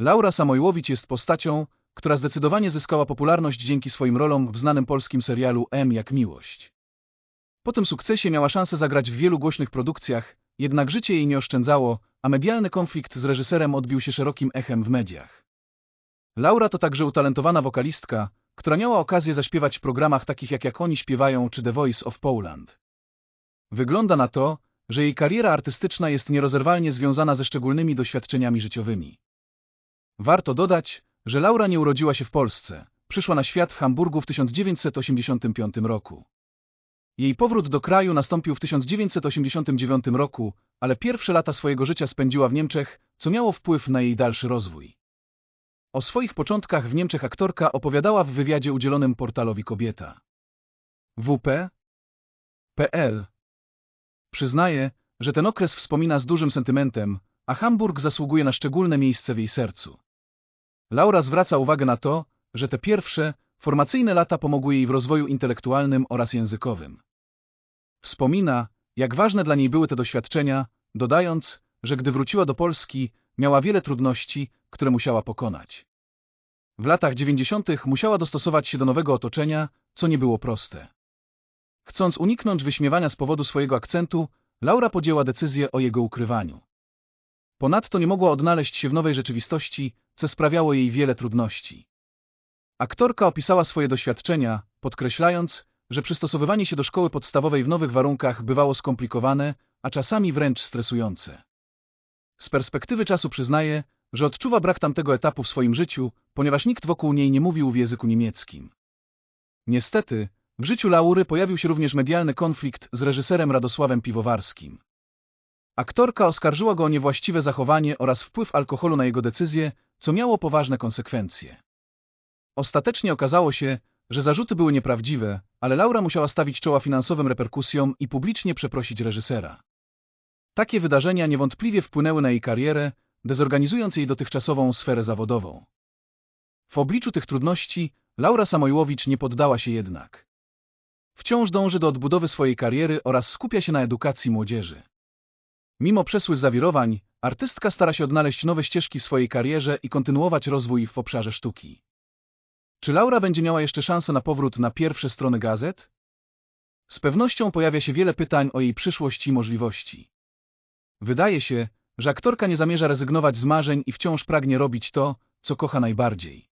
Laura Samojłowicz jest postacią, która zdecydowanie zyskała popularność dzięki swoim rolom w znanym polskim serialu M jak miłość. Po tym sukcesie miała szansę zagrać w wielu głośnych produkcjach, jednak życie jej nie oszczędzało, a medialny konflikt z reżyserem odbił się szerokim echem w mediach. Laura to także utalentowana wokalistka, która miała okazję zaśpiewać w programach takich jak Jak oni śpiewają czy The Voice of Poland. Wygląda na to, że jej kariera artystyczna jest nierozerwalnie związana ze szczególnymi doświadczeniami życiowymi. Warto dodać, że Laura nie urodziła się w Polsce, przyszła na świat w Hamburgu w 1985 roku. Jej powrót do kraju nastąpił w 1989 roku, ale pierwsze lata swojego życia spędziła w Niemczech, co miało wpływ na jej dalszy rozwój. O swoich początkach w Niemczech aktorka opowiadała w wywiadzie udzielonym portalowi Kobieta. WP.pl Przyznaje, że ten okres wspomina z dużym sentymentem, a Hamburg zasługuje na szczególne miejsce w jej sercu. Laura zwraca uwagę na to, że te pierwsze, formacyjne lata pomogły jej w rozwoju intelektualnym oraz językowym. Wspomina, jak ważne dla niej były te doświadczenia, dodając, że gdy wróciła do Polski, miała wiele trudności, które musiała pokonać. W latach dziewięćdziesiątych musiała dostosować się do nowego otoczenia, co nie było proste. Chcąc uniknąć wyśmiewania z powodu swojego akcentu, Laura podjęła decyzję o jego ukrywaniu. Ponadto nie mogła odnaleźć się w nowej rzeczywistości, co sprawiało jej wiele trudności. Aktorka opisała swoje doświadczenia, podkreślając, że przystosowywanie się do szkoły podstawowej w nowych warunkach bywało skomplikowane, a czasami wręcz stresujące. Z perspektywy czasu przyznaje, że odczuwa brak tamtego etapu w swoim życiu, ponieważ nikt wokół niej nie mówił w języku niemieckim. Niestety, w życiu Laury pojawił się również medialny konflikt z reżyserem Radosławem Piwowarskim. Aktorka oskarżyła go o niewłaściwe zachowanie oraz wpływ alkoholu na jego decyzje, co miało poważne konsekwencje. Ostatecznie okazało się, że zarzuty były nieprawdziwe, ale Laura musiała stawić czoła finansowym reperkusjom i publicznie przeprosić reżysera. Takie wydarzenia niewątpliwie wpłynęły na jej karierę, dezorganizując jej dotychczasową sferę zawodową. W obliczu tych trudności Laura Samojłowicz nie poddała się jednak. Wciąż dąży do odbudowy swojej kariery oraz skupia się na edukacji młodzieży. Mimo przesłych zawirowań, artystka stara się odnaleźć nowe ścieżki w swojej karierze i kontynuować rozwój w obszarze sztuki. Czy Laura będzie miała jeszcze szansę na powrót na pierwsze strony gazet? Z pewnością pojawia się wiele pytań o jej przyszłość i możliwości. Wydaje się, że aktorka nie zamierza rezygnować z marzeń i wciąż pragnie robić to, co kocha najbardziej.